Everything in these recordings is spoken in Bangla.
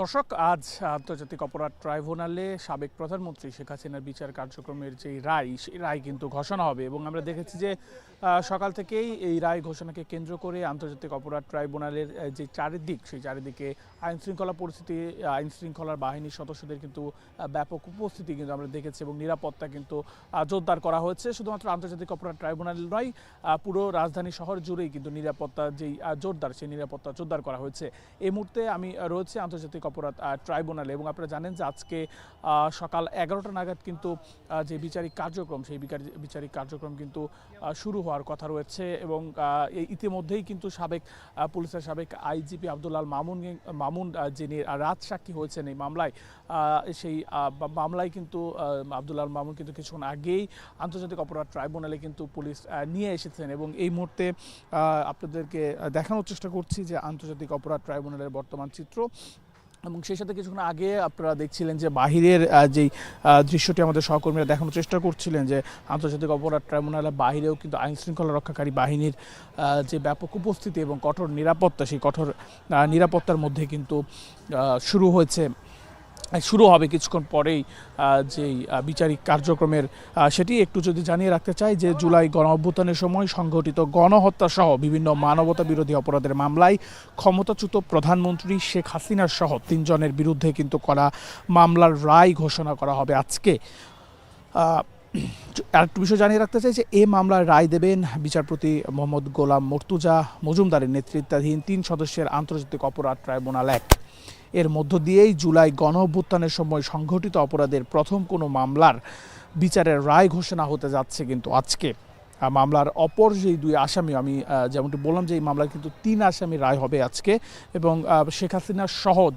দর্শক, আজ আন্তর্জাতিক অপরাধ ট্রাইব্যুনালে সাবেক প্রধানমন্ত্রী শেখ হাসিনার বিচার কার্যক্রমের যে রায়, সেই রায় কিন্তু ঘোষণা হবে এবং আমরা দেখেছি যে সকাল থেকেই এই রায় ঘোষণাকে কেন্দ্র করে আন্তর্জাতিক অপরাধ ট্রাইব্যুনালের যে চারিদিক, সেই চারিদিকে আইন শৃঙ্খলা পরিস্থিতি আইন শৃঙ্খলার বাহিনীর সদস্যদের কিন্তু ব্যাপক উপস্থিতি কিন্তু আমরা দেখেছি এবং নিরাপত্তা কিন্তু জোরদার করা হয়েছে। শুধুমাত্র আন্তর্জাতিক অপরাধ ট্রাইব্যুনাল নয় পুরো রাজধানী শহর জুড়েই কিন্তু নিরাপত্তা যেই জোরদার, সেই নিরাপত্তা জোরদার করা হয়েছে। এই মুহূর্তে আমি রয়েছে আন্তর্জাতিক অপরাধ ট্রাইব্যুনালে। এবং আপনারা জানেন যে আজকে সকাল এগারোটা নাগাদ কিন্তু যে বিচারিক কার্যক্রম, সেই বিচারি- বিচারিক কার্যক্রম কিন্তু শুরু হওয়ার কথা রয়েছে। এবং ইতিমধ্যেই কিন্তু সাবেক পুলিশের সাবেক আইজিপি আব্দুল্লাল মামুন মামুন যিনি রাজ সাক্ষী হয়েছেন এই মামলায় সেই মামলায় কিন্তু আব্দুল্লাল মামুন কিন্তু কিছুক্ষণ আগেই আন্তর্জাতিক অপরাধ ট্রাইব্যুনালে কিন্তু পুলিশ নিয়ে এসেছেন। এবং এই মুহূর্তে আপনাদেরকে দেখানোর চেষ্টা করছি যে আন্তর্জাতিক অপরাধ ট্রাইব্যুনালের বর্তমান চিত্র। এবং সেই সাথে কিছুক্ষণ আগে আপনারা দেখছিলেন যে বাহিরের যেই দৃশ্যটি আমাদের সহকর্মীরা দেখানোর চেষ্টা করছিলেন যে আন্তর্জাতিক অপরাধ ট্রাইব্যুনালের বাহিরেও কিন্তু আইন শৃঙ্খলা রক্ষাকারী বাহিনীর যে ব্যাপক উপস্থিতি এবং কঠোর নিরাপত্তা, সেই কঠোর নিরাপত্তার মধ্যে কিন্তু শুরু হয়েছে। শুরু হবে কিছুক্ষণ পরেই যেই বিচারিক কার্যক্রমের সেটি একটু যদি জানিয়ে রাখতে চাই যে জুলাই গণ অভ্যুত্থানের সময় সংঘটিত গণহত্যা সহ বিভিন্ন মানবতা বিরোধী অপরাধের মামলায় ক্ষমতাচ্যুত প্রধানমন্ত্রী শেখ হাসিনার সহ তিনজনের বিরুদ্ধে কিন্তু করা মামলার রায় ঘোষণা করা হবে আজকে। আরেকটু বিষয় জানিয়ে রাখতে চাই যে এ মামলার রায় দেবেন বিচারপতি মোহাম্মদ গোলাম মর্তুজা মজুমদারের নেতৃত্বাধীন তিন সদস্যের আন্তর্জাতিক অপরাধ ট্রাইব্যুনাল এক। এর মধ্য দিয়েই জুলাই গণ অভ্যুত্থানের সময় সংঘটিত অপরাধের প্রথম কোনো মামলার বিচারের রায় ঘোষণা হতে যাচ্ছে কিন্তু আজকে। মামলার অপর যেই দুই আসামি, আমি যেমনটি বললাম যে এই মামলায় কিন্তু তিন আসামি রায় হবে আজকে এবং শেখ হাসিনার সহজ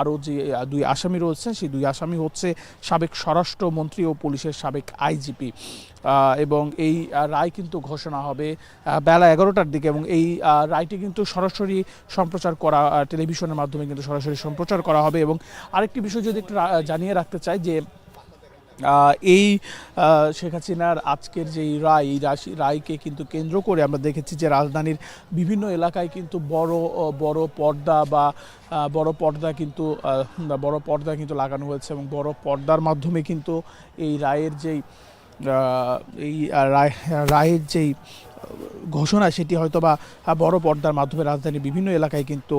আরও যে দুই আসামি রয়েছেন, সেই দুই আসামি হচ্ছে সাবেক স্বরাষ্ট্রমন্ত্রী ও পুলিশের সাবেক আইজিপি। এবং এই রায় কিন্তু ঘোষণা হবে বেলা এগারোটার দিকে এবং এই রায়টি কিন্তু সরাসরি সম্প্রচার করা টেলিভিশনের মাধ্যমে কিন্তু সরাসরি সম্প্রচার করা হবে এবং আরেকটি বিষয় যদি একটু জানিয়ে রাখতে চাই যে এই শেখ হাসিনার আজকের যে রায়, এই রাশি, রায়কে কিন্তু কেন্দ্র করে আমরা দেখেছি যে রাজধানীর বিভিন্ন এলাকায় কিন্তু বড় বড় পর্দা বা বড় পর্দা কিন্তু বড় পর্দা কিন্তু লাগানো হয়েছে এবং বড় পর্দার মাধ্যমে কিন্তু এই রায়ের যেই এই রায়, রায়ের যেই ঘোষণা, সেটি হয়তো বা বড় পর্দার মাধ্যমে রাজধানীর বিভিন্ন এলাকায় কিন্তু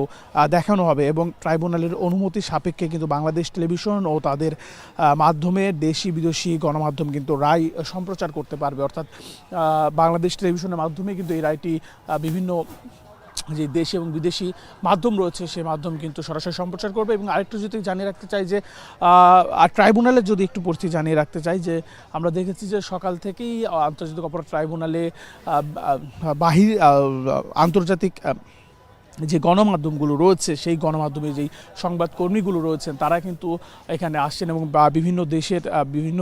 দেখানো হবে এবং ট্রাইব্যুনালের অনুমতি সাপেক্ষে কিন্তু বাংলাদেশ টেলিভিশন ও তাদের মাধ্যমে দেশি বিদেশি গণমাধ্যম কিন্তু রায় সম্প্রচার করতে পারবে। অর্থাৎ বাংলাদেশ টেলিভিশনের মাধ্যমে কিন্তু এই রায়টি বিভিন্ন যে দেশি এবং বিদেশি মাধ্যম রয়েছে সেই মাধ্যম কিন্তু সরাসরি সম্প্রচার করবে। এবং আরেকটু যদি জানিয়ে রাখতে চাই যে আর ট্রাইব্যুনালের যদি একটু পরিস্থিতি জানিয়ে রাখতে চাই যে, আমরা দেখেছি যে সকাল থেকেই আন্তর্জাতিক অপরাধ ট্রাইব্যুনালে বাহির আন্তর্জাতিক যে গণমাধ্যমগুলো রয়েছে, সেই গণমাধ্যমে যেই সংবাদকর্মীগুলো রয়েছেন, তারা কিন্তু এখানে আসছেন এবং বিভিন্ন দেশের বিভিন্ন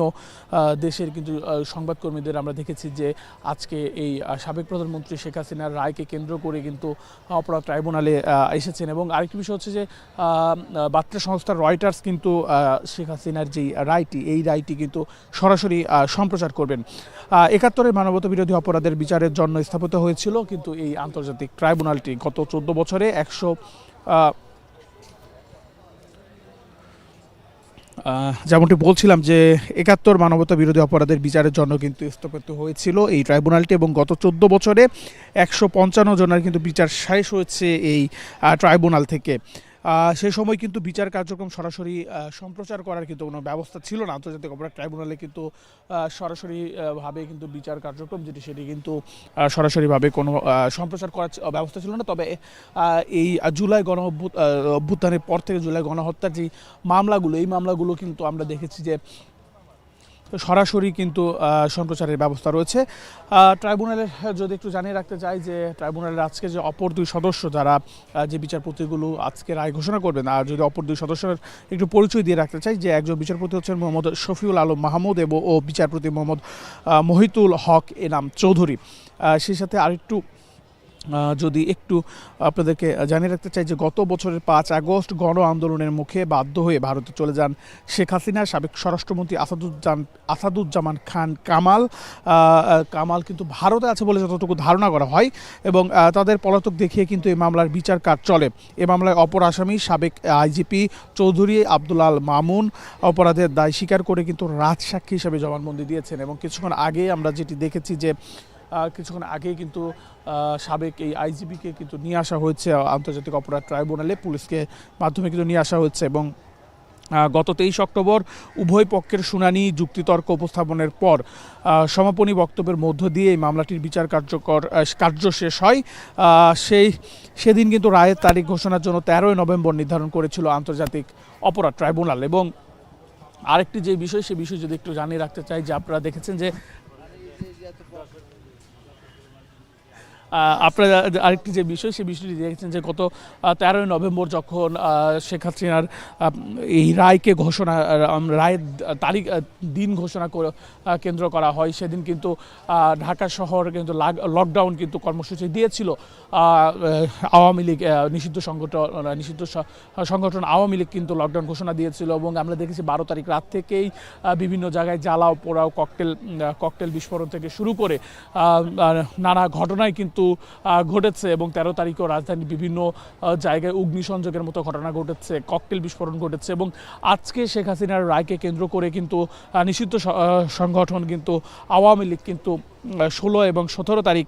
দেশের কিন্তু সংবাদকর্মীদের আমরা দেখেছি যে আজকে এই সাবেক প্রধানমন্ত্রী শেখ হাসিনার রায়কে কেন্দ্র করে কিন্তু অপরাধ ট্রাইব্যুনালে এসেছেন এবং আরেকটি বিষয় হচ্ছে যে বার্তা সংস্থা রয়টার্স কিন্তু শেখ হাসিনার যেই রায়টি, এই রায়টি কিন্তু সরাসরি সম্প্রচার করবেন। একাত্তরের মানবতা বিরোধী অপরাধের বিচারের জন্য স্থাপিত হয়েছিল, কিন্তু এই আন্তর্জাতিক ট্রাইব্যুনালটি গত চোদ্দ বছরে একশো যেমনটি বলছিলাম যে একাত্তর মানবতা বিরোধী অপরাধের বিচারের জন্য কিন্তু স্থাপিত হয়েছিল এই ট্রাইব্যুনালটি এবং গত চোদ্দ বছরে একশো পঞ্চান্ন জনের কিন্তু বিচার শেষ হয়েছে এই ট্রাইব্যুনাল থেকে। সে সময় কিন্তু বিচার কার্যক্রম সরাসরি সম্প্রচার করার কিন্তু কোনো ব্যবস্থা ছিল না। আন্তর্জাতিক অপরাধ ট্রাইব্যুনালে কিন্তু আহ, সরাসরি আহ, ভাবে কিন্তু বিচার কার্যক্রম যেটি সেটি কিন্তু সরাসরিভাবে কোনো সম্প্রচার করার ব্যবস্থা ছিল না। তবে এই জুলাই গণ অভ্যুত- অভ্যুত্থানের পর থেকে জুলাই গণহত্যার যে মামলাগুলো এই মামলাগুলো কিন্তু আমরা দেখেছি যে সরাসরি কিন্তু সম্প্রচারের ব্যবস্থা রয়েছে। ট্রাইব্যুনালের, যদি একটু জানিয়ে রাখতে চাই যে, ট্রাইব্যুনালের আজকে যে অপর দুই সদস্য যারা যে বিচারপতিগুলো আজকে রায় ঘোষণা করবেন, আর যদি অপর দুই সদস্যের একটু পরিচয় দিয়ে রাখতে চাই যে, একজন বিচারপতি হচ্ছেন মোহাম্মদ শফিউল আলম মাহমুদ এবং ও বিচারপতি মোহাম্মদ মহিতুল হক এনাম চৌধুরী। সেই সাথে আরেকটু যদি একটু আপনাদেরকে জানিয়ে রাখতে চাই যে গত বছরের পাঁচ আগস্ট গণ আন্দোলনের মুখে বাধ্য হয়ে ভারতে চলে যান শেখ হাসিনা, সাবেক স্বরাষ্ট্রমন্ত্রী আসাদুজ্জান, আসাদুজ্জামান খান কামাল। কামাল কিন্তু ভারতে আছে বলে যতটুকু ধারণা করা হয় এবং তাদের পলাতক দেখিয়ে কিন্তু এই মামলার বিচার কাজ চলে। এ মামলায় অপর আসামি সাবেক আইজিপি চৌধুরী আব্দুল আল মামুন অপরাধের দায় স্বীকার করে কিন্তু রাজসাক্ষী হিসেবে জবানবন্দি দিয়েছেন এবং কিছুক্ষণ আগে আমরা যেটি দেখেছি যে কিছুক্ষণ আগেই কিন্তু সাবেক এই আইজিপিকে কিন্তু নিয়ে আসা হয়েছে, আন্তর্জাতিক অপরাধ ট্রাইব্যুনালে, পুলিশকে মাধ্যমে কিন্তু নিয়ে আসা হয়েছে এবং গত তেইশ অক্টোবর উভয় পক্ষের শুনানি, যুক্তিতর্ক উপস্থাপনের পর সমাপনী বক্তব্যের মধ্য দিয়ে এই মামলাটির বিচার কার্যকর কার্য শেষ হয়। সেই, সেদিন কিন্তু রায়ের তারিখ ঘোষণার জন্য তেরোই নভেম্বর নির্ধারণ করেছিল আন্তর্জাতিক অপরাধ ট্রাইব্যুনাল এবং আরেকটি যে বিষয়, সে বিষয় যদি একটু জানিয়ে রাখতে চাই, যে আপনারা দেখেছেন যে আপনারা আরেকটি যে বিষয়, সেই বিষয়টি দেখেছেন যে গত তেরোই নভেম্বর যখন শেখ হাসিনার এই রায়কে ঘোষণা রায়ের তারিখ দিন ঘোষণা করে কেন্দ্র করা হয়, সেদিন কিন্তু ঢাকা শহর কিন্তু লকডাউন কিন্তু কর্মসূচি দিয়েছিল। আওয়ামী লীগ নিষিদ্ধ সংগঠন নিষিদ্ধ সংগঠন আওয়ামী লীগ কিন্তু লকডাউন ঘোষণা দিয়েছিল এবং আমরা দেখেছি বারো তারিখ রাত থেকেই বিভিন্ন জায়গায় জ্বালাও পোড়াও ককটেল ককটেল বিস্ফোরণ থেকে শুরু করে নানা ঘটনায় কিন্তু আহ, ঘটেছে এবং তেরো তারিখেও রাজধানীর বিভিন্ন জায়গায় অগ্নিসংযোগের মতো ঘটনা ঘটেছে ককটেল বিস্ফোরণ ঘটেছে এবং আজকে শেখ হাসিনার রায়কে কেন্দ্র করে কিন্তু নিষিদ্ধ সংগঠন কিন্তু আওয়ামী লীগ কিন্তু ষোলো এবং সতেরো তারিখ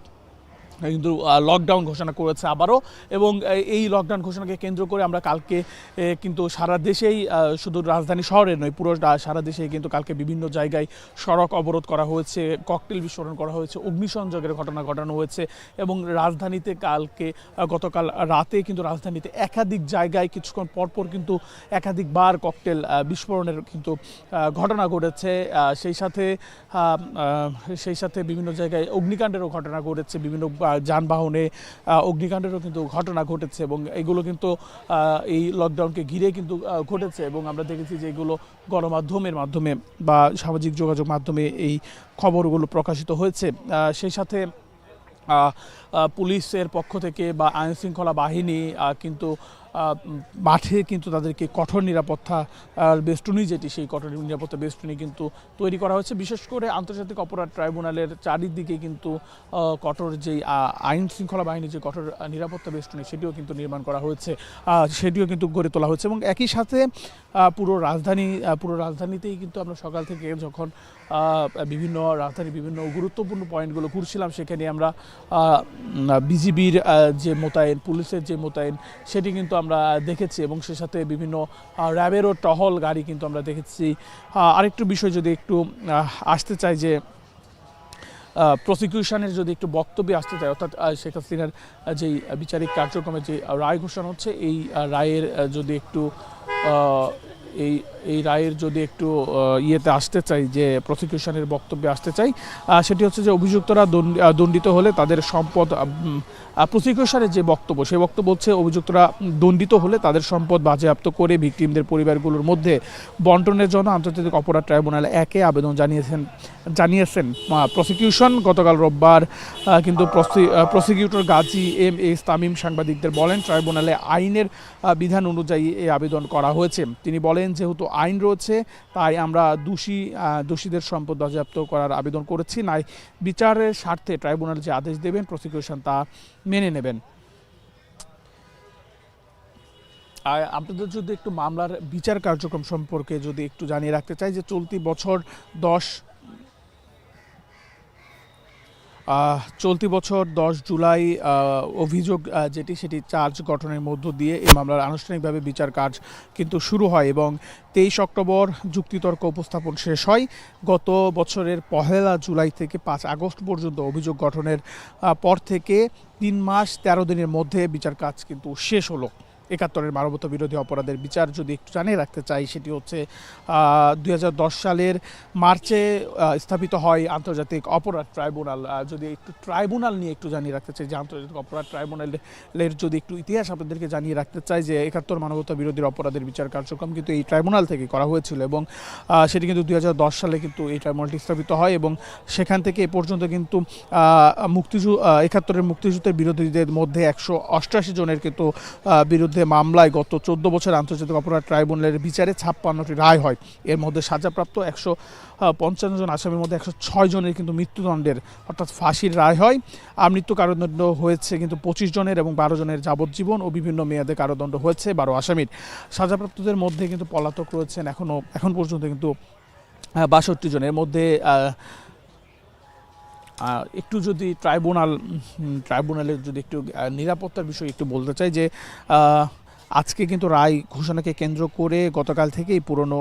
কিন্তু লকডাউন ঘোষণা করেছে আবারও। এবং এই লকডাউন ঘোষণাকে কেন্দ্র করে আমরা কালকে কিন্তু সারা দেশেই শুধু রাজধানী শহরে নয়, পুরো সারা দেশেই কিন্তু কালকে বিভিন্ন জায়গায় সড়ক অবরোধ করা হয়েছে ককটেল বিস্ফোরণ করা হয়েছে, অগ্নিসংযোগের ঘটনা ঘটানো হয়েছে এবং রাজধানীতে কালকে গতকাল রাতে কিন্তু রাজধানীতে একাধিক জায়গায় কিছুক্ষণ পরপর কিন্তু একাধিকবার ককটেল বিস্ফোরণের কিন্তু ঘটনা ঘটেছে। সেই সাথে সেই সাথে বিভিন্ন জায়গায় অগ্নিকাণ্ডেরও ঘটনা ঘটেছে, বিভিন্ন যানবাহনে অগ্নিকাণ্ডেরও কিন্তু ঘটনা ঘটেছে এবং এগুলো কিন্তু এই লকডাউনকে ঘিরে কিন্তু ঘটেছে এবং আমরা দেখেছি যে এগুলো গণমাধ্যমের মাধ্যমে বা সামাজিক যোগাযোগ মাধ্যমে এই খবরগুলো প্রকাশিত হয়েছে। সেই সাথে পুলিশের পক্ষ থেকে বা আইনশৃঙ্খলা বাহিনী কিন্তু মাঠে কিন্তু তাদেরকে কঠোর নিরাপত্তা বেষ্টনী যেটি, সেই কঠোর নিরাপত্তা বেষ্টনী কিন্তু তৈরি করা হয়েছে। বিশেষ করে আন্তর্জাতিক অপরাধ ট্রাইব্যুনালের চারিদিকে কিন্তু কঠোর যেই আইন শৃঙ্খলা বাহিনীর যে কঠোর নিরাপত্তা বেষ্টনী, সেটিও কিন্তু নির্মাণ করা হয়েছে। সেটিও কিন্তু গড়ে তোলা হয়েছে এবং একই সাথে পুরো রাজধানী পুরো রাজধানীতেই কিন্তু আমরা সকাল থেকে যখন বিভিন্ন রাজধানীর বিভিন্ন গুরুত্বপূর্ণ পয়েন্টগুলো ঘুরছিলাম, সেখানে আমরা বিজিবির যে মোতায়েন, পুলিশের যে মোতায়েন, সেটি কিন্তু আমরা দেখেছি এবং সে সাথে বিভিন্ন র্যাবেরও টহল গাড়ি কিন্তু আমরা দেখেছি। আরেকটু বিষয় যদি একটু আসতে চাই যে প্রসিকিউশনের যদি একটু বক্তব্যে আসতে চাই, অর্থাৎ শেখ হাসিনার যেই বিচারিক কার্যক্রমে যে রায় ঘোষণা হচ্ছে, এই রায়ের যদি একটু এই এই রায়ের যদি একটু ইয়েতে আসতে চাই, যে প্রসিকিউশনের বক্তব্যে আসতে চাই সেটি হচ্ছে যে অভিযুক্তরা দণ্ড- দণ্ডিত হলে তাদের সম্পদ প্রসিকিউশনের যে বক্তব্য, সেই বক্তব্য হচ্ছে অভিযুক্তরা দণ্ডিত হলে তাদের সম্পদ বাজেয়াপ্ত করে ভিকটিমদের পরিবারগুলোর মধ্যে বন্টনের জন্য আন্তর্জাতিক অপরাধ ট্রাইব্যুনালে একে আবেদন জানিয়েছেন জানিয়েছেন প্রসিকিউশন গতকাল রোববার কিন্তু prosecutor Gazi M S Tamim সাংবাদিকদের বলেন, ট্রাইব্যুনালে আইনের বিধান অনুযায়ী এই আবেদন করা হয়েছে। তিনি বলেন, যেহেতু আইন রয়েছে, তাই আমরা দোষী দোষীদের সম্পদ বাজেয়াপ্ত করার আবেদন করেছি। নাই বিচারের স্বার্থে ট্রাইব্যুনাল যে আদেশ দেবেন প্রসিকিউশন তা মেনে নেবেন। আপনাদের যদি একটু মামলার বিচার কার্যক্রম সম্পর্কে যদি একটু জানিয়ে রাখতে চাই যে চলতি বছর দশ চলতি বছর দশ জুলাই অভিযোগ যেটি সেটি চার্জ গঠনের মধ্য দিয়ে এই মামলার আনুষ্ঠানিকভাবে বিচার কাজ কিন্তু শুরু হয় এবং তেইশ অক্টোবর যুক্তিতর্ক উপস্থাপন শেষ হয়। গত বছরের পহেলা জুলাই থেকে পাঁচ আগস্ট পর্যন্ত অভিযোগ গঠনের পর থেকে তিন মাস তেরো দিনের মধ্যে বিচার কাজ কিন্তু শেষ হলো। একাত্তরের মানবতা বিরোধী অপরাধের বিচার যদি একটু জানিয়ে রাখতে চাই সেটি হচ্ছে দু হাজার দশ সালের মার্চে স্থাপিত হয় আন্তর্জাতিক অপরাধ ট্রাইব্যুনাল। যদি একটু ট্রাইব্যুনাল নিয়ে একটু জানিয়ে রাখতে চাই যে আন্তর্জাতিক অপরাধ ট্রাইব্যুনালের যদি একটু ইতিহাস আপনাদেরকে জানিয়ে রাখতে চাই যে একাত্তর মানবতা বিরোধী অপরাধের বিচার কার্যক্রম কিন্তু এই ট্রাইব্যুনাল থেকে করা হয়েছিল এবং সেটি কিন্তু দুই হাজার দশ সালে কিন্তু এই ট্রাইব্যুনালটি স্থাপিত হয় এবং সেখান থেকে এ পর্যন্ত কিন্তু মুক্তিযু একাত্তরের মুক্তিযুদ্ধের বিরোধীদের মধ্যে একশো অষ্টআশি জনের কিন্তু আহ, বিরুদ্ধে মামলায় গত চোদ্দ বছর আন্তর্জাতিক অপরাধ ট্রাইব্যুনালের বিচারে ছাপ্পান্নটি রায় হয়। এর মধ্যে সাজাপ্রাপ্ত একশো পঞ্চান্ন জন, আসামির মধ্যে একশো ছয় জনের কিন্তু মৃত্যুদণ্ডের অর্থাৎ ফাঁসির রায় হয়। আর মৃত্যু কারাদণ্ড হয়েছে কিন্তু পঁচিশ জনের এবং বারো জনের যাবজ্জীবন ও বিভিন্ন মেয়াদে কারাদণ্ড হয়েছে বারো আসামির। সাজাপ্রাপ্তদের মধ্যে কিন্তু পলাতক রয়েছেন এখনও এখন পর্যন্ত কিন্তু বাষট্টি জনের মধ্যে একটু যদি ট্রাইব্যুনাল ট্রাইব্যুনালের যদি একটু নিরাপত্তার বিষয়ে একটু বলতে চাই যে আজকে কিন্তু রায় ঘোষণাকে কেন্দ্র করে গতকাল থেকেই পুরনো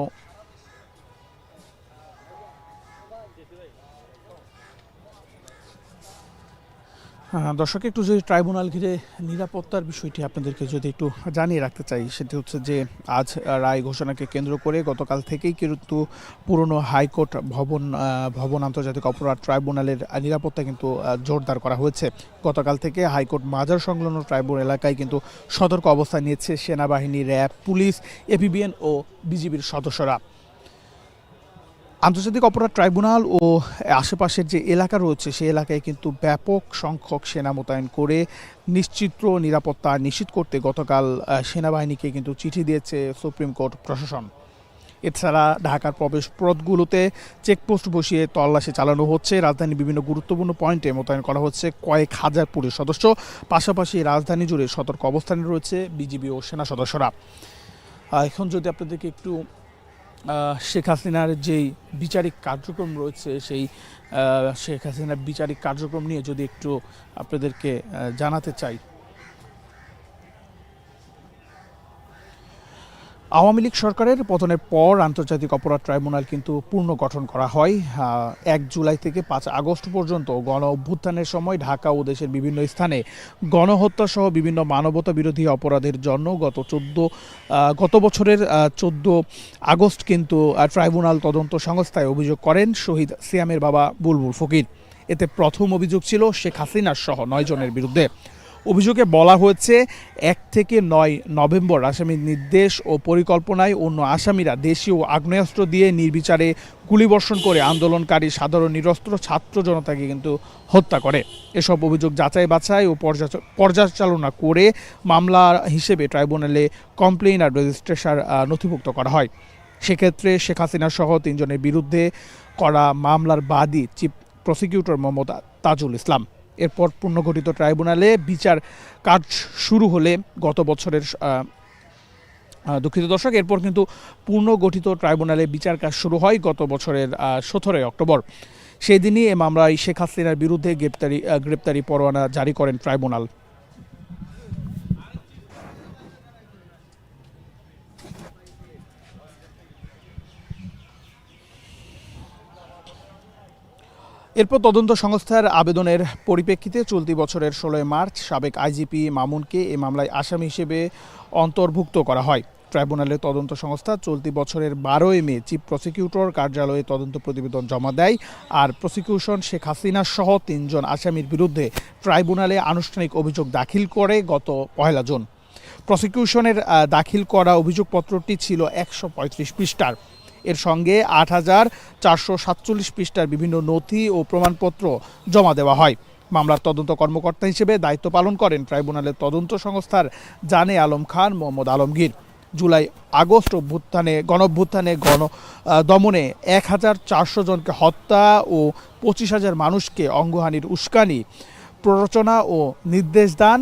দর্শক, একটু যদি ট্রাইব্যুনাল ঘিরে নিরাপত্তার বিষয়টি আপনাদেরকে যদি একটু জানিয়ে রাখতে চাই, সেটি হচ্ছে যে আজ রায় ঘোষণাকে কেন্দ্র করে গতকাল থেকেই কিন্তু পুরনো হাইকোর্ট ভবন ভবন আন্তর্জাতিক অপরাধ ট্রাইব্যুনালের নিরাপত্তা কিন্তু জোরদার করা হয়েছে। গতকাল থেকে হাইকোর্ট মাজার সংলগ্ন ট্রাইব্যুনাল এলাকায় কিন্তু সতর্ক অবস্থান নিয়েছে সেনাবাহিনী, র্যাব, পুলিশ এপিবিএন ও বিজিবির সদস্যরা। আন্তর্জাতিক অপরাধ ট্রাইব্যুনাল ও আশেপাশের যে এলাকা রয়েছে, সেই এলাকায় কিন্তু ব্যাপক সংখ্যক সেনা মোতায়েন করে নিশ্চিত্র নিরাপত্তা নিশ্চিত করতে গতকাল সেনাবাহিনীকে কিন্তু চিঠি দিয়েছে সুপ্রিম কোর্ট প্রশাসন। এছাড়া ঢাকার প্রবেশ পথগুলোতে চেকপোস্ট বসিয়ে তল্লাশি চালানো হচ্ছে। রাজধানীর বিভিন্ন গুরুত্বপূর্ণ পয়েন্টে মোতায়েন করা হচ্ছে কয়েক হাজার পুলিশ সদস্য। পাশাপাশি রাজধানী জুড়ে সতর্ক অবস্থানে রয়েছে বিজিবি ও সেনা সদস্যরা। এখন যদি আপনাদেরকে একটু শেখ হাসিনার যেই বিচারিক কার্যক্রম রয়েছে, সেই শেখ হাসিনার বিচারিক কার্যক্রম নিয়ে যদি একটু আপনাদেরকে জানাতে চাই। আওয়ামী লীগ সরকারের পতনের পর আন্তর্জাতিক অপরাধ ট্রাইব্যুনাল কিন্তু পুনর্গঠন করা হয়। এক জুলাই থেকে পাঁচ আগস্ট পর্যন্ত গণ অভ্যুত্থানের সময় ঢাকা ও দেশের বিভিন্ন স্থানে গণহত্যা সহ বিভিন্ন মানবতা বিরোধী অপরাধের জন্য গত চোদ্দ গত বছরের চোদ্দ আগস্ট কিন্তু ট্রাইব্যুনাল তদন্ত সংস্থায় অভিযোগ করেন শহীদ সিয়ামের বাবা বুলবুল ফকির। এতে প্রথম অভিযোগ ছিল শেখ হাসিনার সহ নয় জনের বিরুদ্ধে। অভিযোগে বলা হয়েছে, এক থেকে নয় নভেম্বর আসামির নির্দেশ ও পরিকল্পনায় অন্য আসামিরা দেশীয় আগ্নেয়াস্ত্র দিয়ে নির্বিচারে গুলিবর্ষণ করে আন্দোলনকারী সাধারণ নিরস্ত্র ছাত্র জনতাকে কিন্তু হত্যা করে। এসব অভিযোগ যাচাই বাছাই ও পর্যালোচনা করে মামলা হিসেবে ট্রাইব্যুনালে কমপ্লেইন আর রেজিস্ট্রেশন নথিভুক্ত করা হয়। সেক্ষেত্রে শেখ হাসিনা সহ তিনজনের বিরুদ্ধে করা মামলার বাদী চিফ প্রসিকিউটর মোহাম্মদ তাজুল ইসলাম। এরপর পুনর্গঠিত ট্রাইব্যুনালে বিচার কাজ শুরু হলে গত বছরের দুঃখিত দর্শক, এরপর কিন্তু পুনর্গঠিত ট্রাইব্যুনালে বিচার কাজ শুরু হয় গত বছরের সতেরোই অক্টোবর। সেই দিনই এ মামলায় শেখ হাসিনার বিরুদ্ধে গ্রেপ্তারি গ্রেপ্তারি পরোয়ানা জারি করেন ট্রাইব্যুনাল। এরপর তদন্ত সংস্থার আবেদনের পরিপ্রেক্ষিতে চলতি বছরের ষোলোই মার্চ সাবেক আইজিপি মামুনকে এ মামলায় আসামি হিসেবে অন্তর্ভুক্ত করা হয়। ট্রাইব্যুনালের তদন্ত সংস্থা চলতি বছরের বারোই মে চিফ প্রসিকিউটর কার্যালয়ে তদন্ত প্রতিবেদন জমা দেয় আর প্রসিকিউশন শেখ হাসিনা সহ তিনজন আসামির বিরুদ্ধে ট্রাইব্যুনালে আনুষ্ঠানিক অভিযোগ দাখিল করে গত পহেলা জুন। প্রসিকিউশনের দাখিল করা অভিযোগপত্রটি ছিল একশো পঁয়ত্রিশ পৃষ্ঠার। এর সঙ্গে আট হাজার চারশো সাতচল্লিশ পৃষ্ঠার বিভিন্ন নথি ও প্রমাণপত্র জমা দেওয়া হয়। মামলার তদন্ত কর্মকর্তা হিসেবে দায়িত্ব পালন করেন ট্রাইব্যুনালের তদন্ত সংস্থার জানে আলম খান মোহাম্মদ আলমগীর। জুলাই আগস্ট অভ্যুত্থানে, গণঅভ্যুত্থানে গণ দমনে এক হাজার চারশো জনকে হত্যা ও পঁচিশ হাজার মানুষকে অঙ্গহানির উস্কানি, প্ররোচনা ও নির্দেশ দান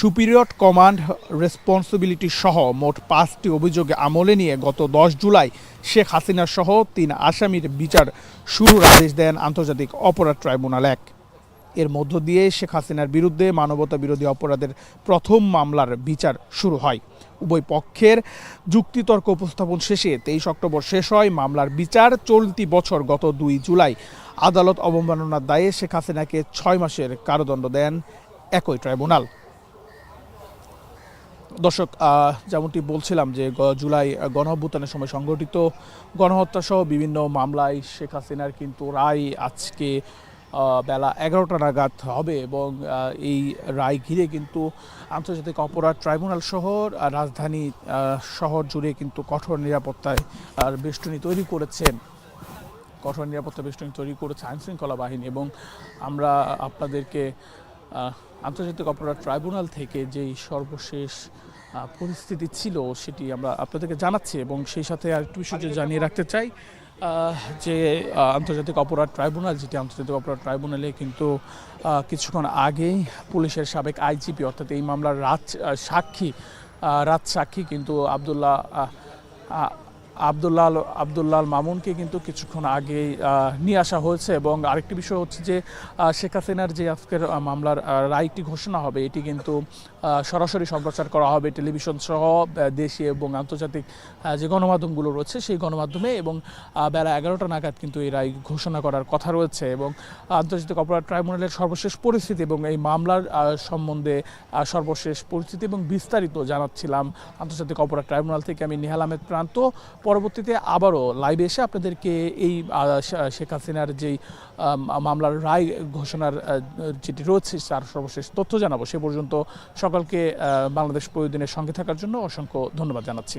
সুপিরিয়র কমান্ড রেসপন্সিবিলিটি সহ মোট পাঁচটি অভিযোগে আমলে নিয়ে গত দশ জুলাই শেখ হাসিনা সহ তিন আসামির বিচার শুরুর আদেশ দেন আন্তর্জাতিক অপরাধ ট্রাইব্যুনাল এক। এর মধ্য দিয়ে শেখ হাসিনার বিরুদ্ধে মানবতা বিরোধী অপরাধের প্রথম মামলার বিচার শুরু হয়। উভয় পক্ষের যুক্তিতর্ক উপস্থাপন শেষে তেইশ অক্টোবর শেষ হয় মামলার বিচার। চলতি বছর গত দুই জুলাই আদালত অবমাননার দায়ে শেখ হাসিনাকে ছয় মাসের কারাদণ্ড দেন একই ট্রাইব্যুনাল। দর্শক যেমনটি বলছিলাম যে জুলাই গণঅভ্যুত্থানের সময় সংগঠিত গণহত্যা সহ বিভিন্ন মামলায় শেখ হাসিনার কিন্তু রায় আজকে বেলা এগারোটা নাগাদ হবে এবং এই রায় ঘিরে কিন্তু আন্তর্জাতিক অপরাধ ট্রাইব্যুনাল আহ, রাজধানী শহর জুড়ে কিন্তু কঠোর নিরাপত্তায় আর বেষ্টনী তৈরি করেছেন। কঠোর নিরাপত্তা বেষ্টনী তৈরি করেছে আইনশৃঙ্খলা বাহিনী এবং আমরা আপনাদেরকে আন্তর্জাতিক অপরাধ ট্রাইব্যুনাল থেকে যেই সর্বশেষ পরিস্থিতি ছিল সেটি আমরা আপনাদেরকে জানাচ্ছি এবং সেই সাথে আরেকটু বিষয় যে জানিয়ে রাখতে চাই যে আন্তর্জাতিক অপরাধ ট্রাইব্যুনাল, যেটি আন্তর্জাতিক অপরাধ ট্রাইব্যুনালে কিন্তু কিছুক্ষণ আগেই পুলিশের সাবেক আইজিপি অর্থাৎ এই মামলার রাজ সাক্ষী রাজ সাক্ষী কিন্তু আবদুল্লাহ আবদুল্লাহ আল মামুনকে কিন্তু কিছুক্ষণ আগেই নিয়ে আসা হয়েছে এবং আরেকটি বিষয় হচ্ছে যে শেখ হাসিনার যে আজকের মামলার রায়টি ঘোষণা হবে, এটি কিন্তু সরাসরি সম্প্রচার করা হবে টেলিভিশন সহ দেশীয় এবং আন্তর্জাতিক যে গণমাধ্যমগুলো রয়েছে সেই গণমাধ্যমে এবং বেলা এগারোটা নাগাদ কিন্তু এই রায় ঘোষণা করার কথা রয়েছে এবং আন্তর্জাতিক অপরাধ ট্রাইব্যুনালের সর্বশেষ পরিস্থিতি এবং এই মামলার সম্বন্ধে সর্বশেষ পরিস্থিতি এবং বিস্তারিত জানাচ্ছিলাম আন্তর্জাতিক অপরাধ ট্রাইব্যুনাল থেকে আমি নেহাল আহমেদ প্রান্ত। পরবর্তীতে আবারও লাইভে এসে আপনাদেরকে এই শেখ হাসিনার যেই মামলার রায় ঘোষণার যেটি রয়েছে তার সর্বশেষ তথ্য জানাব। সে পর্যন্ত সকলকে আহ, বাংলাদেশ প্রয়োজনের সঙ্গে থাকার জন্য অসংখ্য ধন্যবাদ জানাচ্ছি